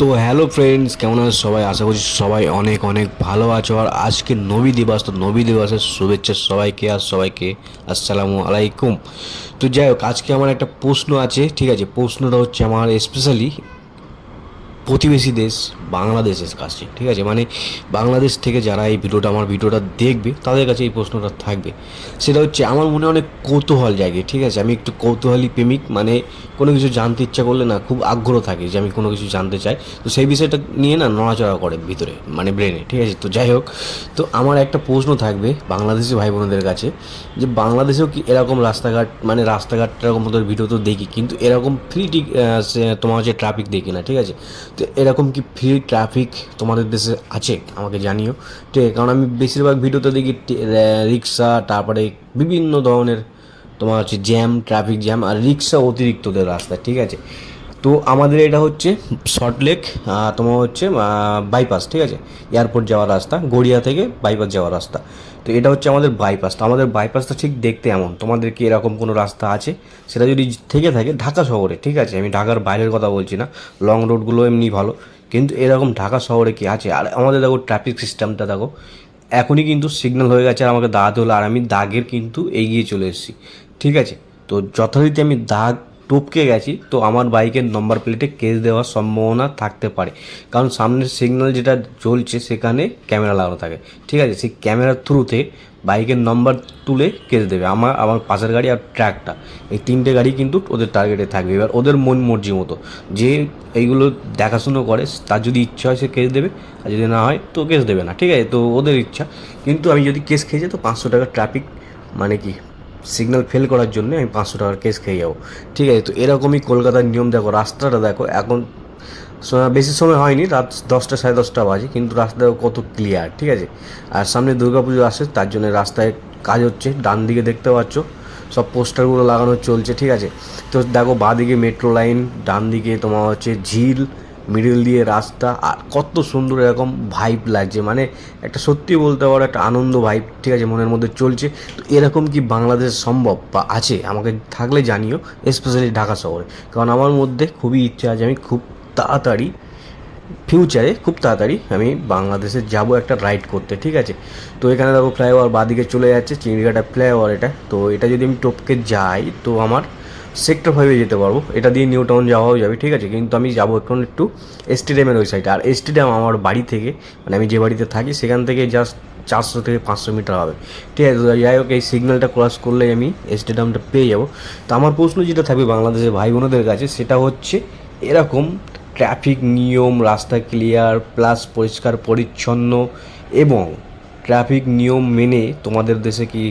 তো hello friends কেমন আছে সবাই? আশা করছি সবাই অনেক অনেক ভালো আছো। আর আজকে নবী দিবস, তো নবী দিবসের শুভেচ্ছা সবাইকে আর সবাইকে আসসালামু আলাইকুম। তো যাই হোক, আজকে আমার একটা প্রশ্ন আছে, ঠিক আছে? প্রশ্নটা হচ্ছে আমার স্পেশালি প্রতিবেশী দেশ বাংলাদেশের কাছে ঠিক আছে? মানে বাংলাদেশ থেকে যারা এই ভিডিওটা, আমার ভিডিওটা দেখবে, তাদের কাছে এই প্রশ্নটা থাকবে। সেটা হচ্ছে, আমার মনে অনেক কৌতূহল জাগে, ঠিক আছে? আমি একটু কৌতূহলী প্রেমিক মানে কোনো কিছু জানতে ইচ্ছা করলে না, খুব আগ্রহ থাকে যে আমি কোনো কিছু জানতে চাই। তো সেই বিষয়টা নিয়ে না নড়াচড়া করে ভিতরে মানে ব্রেনে ঠিক আছে? তো যাই হোক, তো আমার একটা প্রশ্ন থাকবে বাংলাদেশি ভাই বোনদের কাছে, যে বাংলাদেশেও কি এরকম রাস্তাঘাট মানে রাস্তাঘাট এরকম ভিডিও তো দেখি, কিন্তু এরকম ফ্রি টিক তোমার হচ্ছে ট্রাফিক দেখি না, ঠিক আছে? এরকম কি ফ্রি ট্রাফিক তোমাদের দেশে আছে? আমাকে জানিও। ঠিক কারণ আমি বেশিরভাগ ভিডিওতে দেখি রিক্সা, তারপরে বিভিন্ন ধরনের তোমার হচ্ছে জ্যাম ট্রাফিক জ্যাম আর রিক্সা অতিরিক্তদের রাস্তা, ঠিক আছে? তো আমাদের এটা হচ্ছে শর্টলেক তোমার হচ্ছে বাইপাস ঠিক আছে? এয়ারপোর্ট যাওয়ার রাস্তা, গড়িয়া থেকে বাইপাস যাওয়ার রাস্তা। তো এটা হচ্ছে আমাদের বাইপাস তো আমাদের বাইপাসটা ঠিক দেখতে এমন। তোমাদের কি এরকম কোনো রাস্তা আছে? সেটা যদি থেকে থাকে ঢাকা শহরে, ঠিক আছে? আমি ঢাকার বাইরের কথা বলছি না। লং রোডগুলো এমনি ভালো। কিন্তু এরকম ঢাকা শহরে কি আছে? আর আমাদের দেখো ট্রাফিক সিস্টেমটা দেখো, এখনই কিন্তু সিগন্যাল হয়ে গেছে আর আমাকে দাঁড়াতে হলো। আর আমি দাগের কিন্তু এগিয়ে চলে এসেছি, ঠিক আছে? তো যথারীতি আমি দাগ টপকে গেছি, তো আমার বাইকের নম্বর প্লেটে কেস দেওয়ার সম্ভাবনা থাকতে পারে। কারণ সামনের সিগন্যাল যেটা চলছে সেখানে ক্যামেরা লাগানো থাকে। ঠিক আছে? সেই ক্যামেরার থ্রুতে বাইকের নম্বর তুলে কেস দেবে। আমার আমার পাশের গাড়ি আর ট্র্যাকটা এই তিনটে গাড়ি কিন্তু ওদের টার্গেটে থাকবে। এবার ওদের মন মর্জি মতো। যে এইগুলো দেখাশুনো করে, তার যদি ইচ্ছা হয় সে কেস দেবে। আর যদি না হয়, তো কেস দেবে না। ঠিক আছে? তো ওদের ইচ্ছা। কিন্তু আমি যদি কেস খেয়েছি, তো পাঁচশো টাকা ট্রাফিক মানে কি? সিগন্যাল ফেল করার জন্য আমি পাঁচশো টাকার কেস খেয়ে যাব। ঠিক আছে, তো এরকমই কলকাতার নিয়ম দেখো, রাস্তাটা দেখো, এখন বেশি সময় হয়নি, রাত দশটা সাড়ে দশটা বাজে, কিন্তু রাস্তা কত ক্লিয়ার ঠিক আছে? আর সামনে দুর্গাপুজো আসে, তার জন্য রাস্তায় কাজ হচ্ছে, ডান দিকে দেখতে পাচ্ছ, সব পোস্টারগুলো লাগানো চলছে, ঠিক আছে? তো দেখো বাঁদিকে মেট্রো লাইন ডান দিকে তোমার হচ্ছে ঝিল মিডিল দিয়ে রাস্তা, আর কত সুন্দর এরকম ভাইব লাগছে। মানে একটা সত্যি বলতে পারো, একটা আনন্দ ভাইব ঠিক আছে, মনের মধ্যে চলছে। তো এরকম কি বাংলাদেশ সম্ভব বা আছে? আমাকে থাকলে জানিও স্পেশালি ঢাকা শহরে। কারণ আমার মধ্যে খুবই ইচ্ছা আছে, আমি খুব তাড়াতাড়ি ফিউচারে খুব তাড়াতাড়ি আমি বাংলাদেশে যাব একটা রাইড করতে, ঠিক আছে? তো এখানে দেখো ফ্লাইওভার বাদিকে চলে যাচ্ছে চিংড়িঘাটা ফ্লাইওভার এটা। তো এটা যদি আমি টপকে যাই, তো আমার সেক্টর ফাইভে যেতে পারব। এটা দিয়ে নিউ টাউন যাওয়াও যাবে, ঠিক আছে? কিন্তু আমি যাব এখন একটু স্টেডিয়ামের ওই সাইডে আর স্টেডিয়াম আমার বাড়ি থেকে মানে আমি যে বাড়িতে থাকি, সেখান থেকে জাস্ট চারশো থেকে পাঁচশো মিটার হবে। ঠিক আছে যাই হোক, এই সিগন্যালটা ক্রস করলেই আমি স্টেডিয়ামটা পেয়ে যাব। তো আমার প্রশ্ন যেটা থাকবে বাংলাদেশের ভাই বোনদের কাছে, সেটা হচ্ছে এরকম ট্রাফিক নিয়ম, রাস্তা ক্লিয়ার প্লাস পরিষ্কার, পরিচ্ছন্ন এবং ট্রাফিক নিয়ম মেনে তোমাদের দেশে কি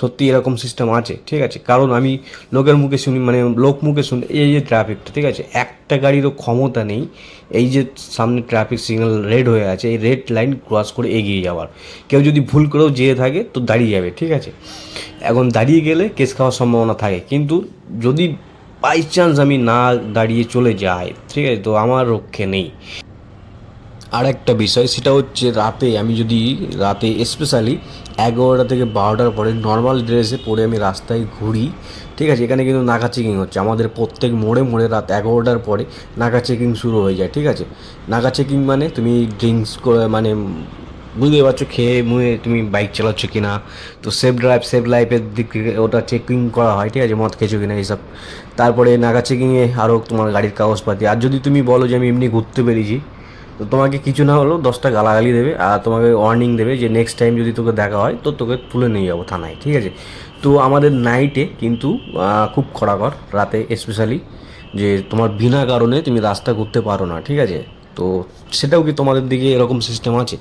সত্যি এরকম সিস্টেম আছে, ঠিক আছে? কারণ আমি লোকের মুখে শুনি মানে লোক মুখে শুনি, এই যে ট্রাফিকটা ঠিক আছে? একটা গাড়িরও ক্ষমতা নেই, এই যে সামনে ট্রাফিক সিগন্যাল রেড হয়ে আছে, এই রেড লাইন ক্রস করে এগিয়ে যাওয়ার। কেউ যদি ভুল করেও যেয়ে থাকে, তো দাঁড়িয়ে যাবে, ঠিক আছে? এখন দাঁড়িয়ে গেলে কেস খাওয়ার সম্ভাবনা থাকে। কিন্তু যদি বাই চান্স আমি না দাঁড়িয়ে চলে যাই, ঠিক আছে? তো আমার রক্ষে নেই। আর একটা বিষয়, সেটা হচ্ছে রাতে আমি যদি, রাতে স্পেশালি এগারোটা থেকে বারোটার পরে নর্মাল ড্রেসে পরে আমি রাস্তায় ঘুরি, ঠিক আছে? এখানে কিন্তু নাকা চেকিং হচ্ছে। আমাদের প্রত্যেক মোড়ে মোড়ে রাত এগারোটার পরে নাকা চেকিং শুরু হয়ে যায়, ঠিক আছে? নাকা চেকিং মানে তুমি ড্রিঙ্কস করে মানে বুঝতে পারছ, খেয়ে মুয়ে তুমি বাইক চালাচ্ছ কি না তো সেফ ড্রাইভ সেফ লাইফের দিক থেকে ওটা চেকিং করা হয়, ঠিক আছে? মদ খেয়েছো কিনা এইসব। তারপরে নাগা চেকিংয়ে আরও তোমার গাড়ির কাগজপাতি। আর যদি তুমি বলো যে আমি এমনি ঘুরতে পেরেছি তো তোমাকে কিছু না হলেও দশটা গালাগালি দেবে আর তোমাকে ওয়ার্নিং দেবে যে নেক্সট টাইম যদি তোকে দেখা হয়, তো তোকে তুলে নিয়ে যাব থানায়, ঠিক আছে? তো আমাদের নাইটে কিন্তু খুব খরাকর রাতে স্পেশালি যে তোমার বিনা কারণে তুমি রাস্তা ঘুরতে পারো না, ঠিক আছে? তো সেটাও কি তোমাদের দিকে এরকম সিস্টেম আছে?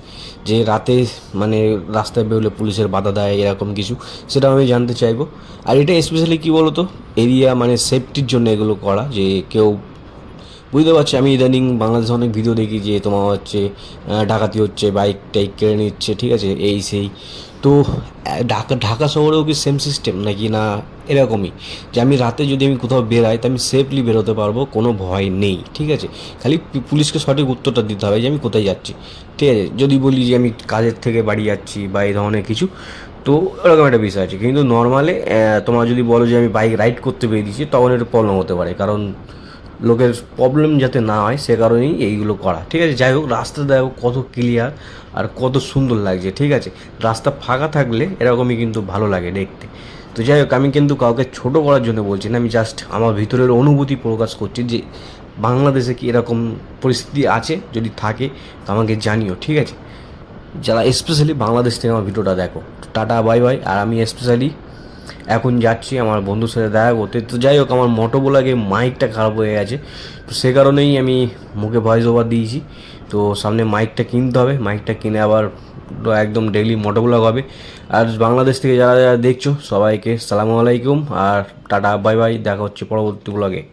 যে রাতে মানে রাস্তায় বেরোলে পুলিশের বাধা দেয়, এরকম কিছু? সেটা আমি জানতে চাইব। আর এটা স্পেশালি কী বলো তো এরিয়া মানে সেফটির জন্য এগুলো করা, যে কেউ বুঝতে পারছি, আমি ইদানিং বাংলাদেশে অনেক ভিডিও দেখি যে তোমার হচ্ছে ডাকাতি হচ্ছে বাইক টাইক কেড়ে নিচ্ছে, ঠিক আছে? এই সেই। তো ঢাকা ঢাকা শহরেও কি সেম সিস্টেম নাকি না এরকমই? যে আমি রাতে যদি আমি কোথাও বেরাই, তো আমি সেফলি বেরোতে পারব, কোনো ভয় নেই, ঠিক আছে? খালি পুলিশকে সঠিক উত্তরটা দিতে হবে যে আমি কোথায় যাচ্ছি, ঠিক আছে? যদি বলি যে আমি কাজের থেকে বাড়ি যাচ্ছি বা এই ধরনের কিছু, তো এরকম একটা বিষয় আছে। কিন্তু নর্মালে তোমার যদি বলো যে আমি বাইক রাইড করতে বেরিয়েছি, তখন একটু প্রবলেম হতে পারে। কারণ লোকের প্রবলেম যাতে না হয়, সে কারণেই এইগুলো করা। ঠিক আছে? যাই হোক, রাস্তা দেখো কত ক্লিয়ার আর কত সুন্দর লাগছে, ঠিক আছে? রাস্তা ফাঁকা থাকলে এরকমই কিন্তু ভালো লাগে দেখতে। তো যাই হোক, আমি কিন্তু কাউকে ছোট করার জন্য বলছি না, আমি জাস্ট আমার ভিতরের অনুভূতি প্রকাশ করছি যে, বাংলাদেশে কি এরকম পরিস্থিতি আছে? যদি থাকে, তো আমাকে জানিও, ঠিক আছে? যারা স্পেশালি বাংলাদেশ থেকে আমার ভিডিওটা দেখো, টাটা বাই বাই আর আমি স্পেশালি এখন যাচ্ছি আমার বন্ধুর সাথে দেখা করতে। তো যাই হোক, আমার মোটোবোলাকে মাইকটা খারাপ হয়ে গেছে। তো সে কারণেই আমি মুখে ভয়েস ওভার দিয়েছি। তো সামনে মাইকটা কিনতে হবে। মাইকটা কিনে আবার একদম ডেইলি মোটোবোলাগ হবে। আর বাংলাদেশ থেকে যারা যারা দেখছ, সবাইকে সালামু আলাইকুম। আর টাটা বাই বাই দেখা হচ্ছে পরবর্তী ব্লগে